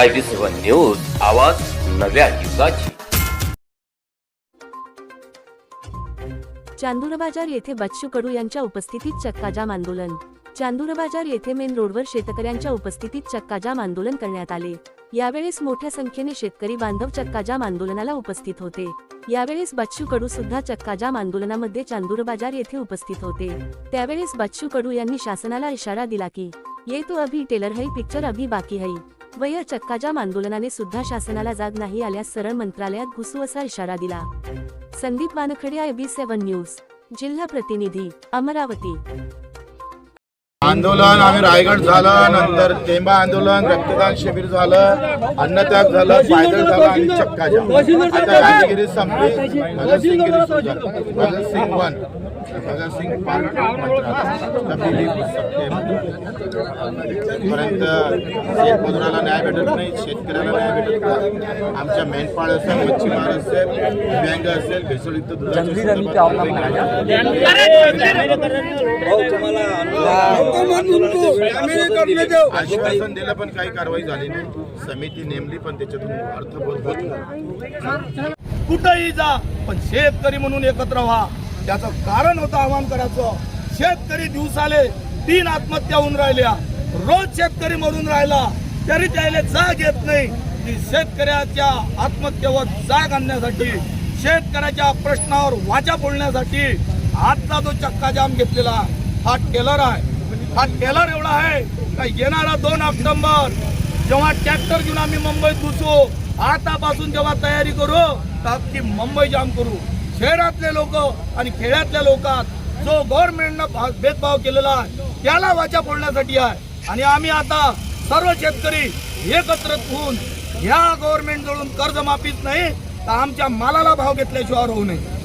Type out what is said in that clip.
I B seven news आवाज नव्या युगाची. चांदूरबाजार येथे बच्चू कडू यांच्या उपस्थितीत चक्काजाम आंदोलन. चांदूर बाजार येथे मेन रोडवर शेतकऱ्यांच्या उपस्थितीत चक्काजाम आंदोलन करण्यात आले. यावेळेस मोठ्या संख्येने शेतकरी बांधव चक्काजाम आंदोलनाला उपस्थित होते. यावेळेस बच्चू कडू सुद्धा चक्काजाम आंदोलनामध्ये चांदूरबाजार येथे उपस्थित होते. त्यावेळेस बच्चू कडू यांनी शासनाला इशारा दिला की ये तो अभी टेलर है पिक्चर अभी बाकी है. व या चक्काजाम आंदोलनाने सुद्धा शासनाला जाग नाही आल्यास सरळ मंत्रालयात घुसू असा इशारा दिला. Sandeep Wankhede I B seven news जिल्हा प्रतिनिधी अमरावती. आंदोलन आम्ही रायगड झालं नंतर टेंबा आंदोलन रक्तदान शिबिर झालं अन्नत्याग झालं पायदळ झालं आणि चक्का आता गांधीगिरी संपली. भगतसिंगगिरी सुरू झालं भगतसिंग वन. भगतसिंग पार्ट तब्दिली पर्यंत शेतमजुराला न्याय भेटत नाही शेतकऱ्याला न्याय भेटत नाही आमच्या मेंढपाळ असेल मच्छीमार असेल दिव्यांग असेल भेसळयुक्त दुधाचे आश्वासन दिलं पण काही कारवाई झाली नाही. समिती नेमली पण त्याच्यातून अर्थबोध होत नाही. कुठंही जा पण शेतकरी म्हणून एकत्र व्हा. त्याचं कारण होतं आव्हान करायचं. शेतकरी दिवसाले तीन आत्महत्या होऊन राहिल्या. रोज शेतकरी मरून राहिला. तरी त्याला जाग येत नाही. की शेतकऱ्याच्या आत्महत्येवर जाग आणण्यासाठी शेतकऱ्याच्या प्रश्नावर वाचा बोलण्यासाठी आजचा जो चक्काजाम घेतलेला हा टेलर आहे. हा टेलर एवढा आहे का येणारा दोन ऑक्टोंबर जेव्हा ट्रॅक्टर घेऊन आम्ही मुंबईत घुसू आतापासून जेव्हा तयारी करू तर अख्खी मुंबई जाम करू. शहरातले लोक आणि खेड्यातल्या लोकात जो गव्हर्नमेंटनं भा- भेदभाव केलेला आहे त्याला वाचा फोडण्यासाठी आहे. आणि आम्ही आता सर्व शेतकरी एकत्र होऊन ह्या गव्हर्नमेंटकडून कर्जमाफीच नाही तर आमच्या मालाला भाव घेतल्याशिवाय होऊ नये.